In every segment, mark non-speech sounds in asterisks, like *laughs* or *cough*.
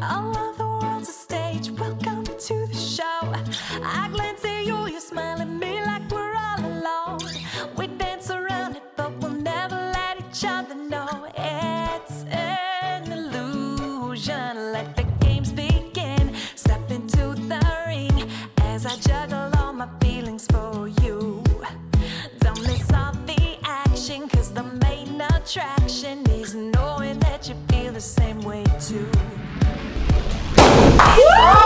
All of the world's a stage. Welcome to the show. I glance at you, you smile at me like we're all alone. We dance around it, but we'll never let each other know it's an illusion. Let the games begin. Step into the ring as I juggle all my feelings for you. Don't miss all the action, cause the main attraction is knowing that you feel the same way too. Woo!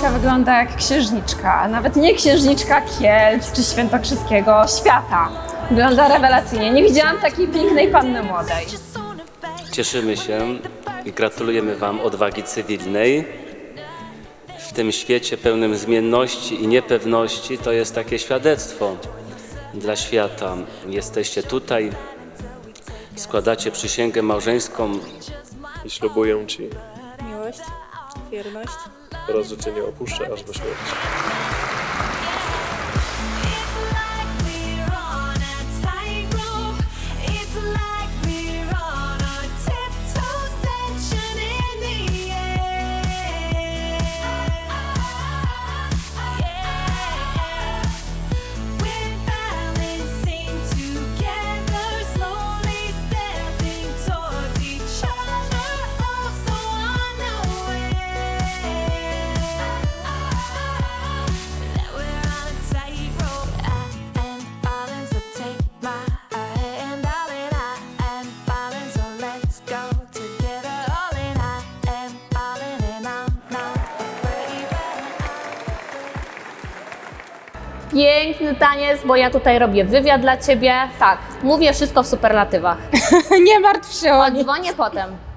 Dominika wygląda jak księżniczka, a nawet nie księżniczka Kielc czy Świętokrzyskiego, świata. Wygląda rewelacyjnie. Nie widziałam takiej pięknej panny młodej. Cieszymy się i gratulujemy Wam odwagi cywilnej. W tym świecie pełnym zmienności i niepewności to jest takie świadectwo dla świata. Jesteście tutaj, składacie przysięgę małżeńską i ślubuję Ci Miłość, wierność. oraz, że nie opuszczę aż do śmierci. Piękny taniec, bo ja tutaj robię wywiad dla ciebie. Tak, mówię wszystko w superlatywach. *laughs* Nie martw się o Odzwonię potem.